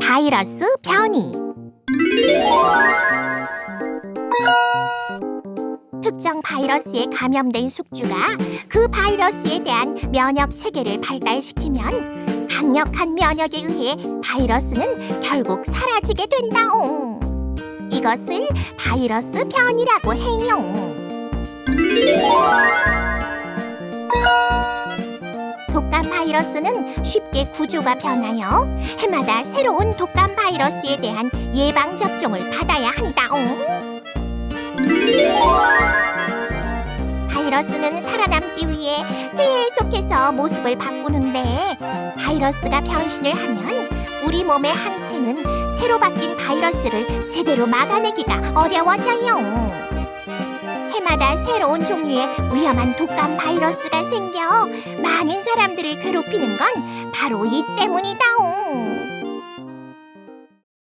바이러스 변이 특정 바이러스에 감염된 숙주가 그 바이러스에 대한 면역 체계를 발달시키면 강력한 면역에 의해 바이러스는 결국 사라지게 된다옹. 이것을 바이러스 변이라고 해요. 독감 바이러스는 쉽게 구조가 변하여 해마다 새로운 독감 바이러스에 대한 예방 접종을 받아야 한다옹. 바이러스는 살아남기 위해 계속해서 모습을 바꾸는데 바이러스가 변신을 하면 우리 몸의 항체는 새로 바뀐 바이러스를 제대로 막아내기가 어려워져요. 해마다 새로운 종류의 위험한 독감 바이러스가 생겨 많은 사람들을 괴롭히는 건 바로 이 때문이다옹.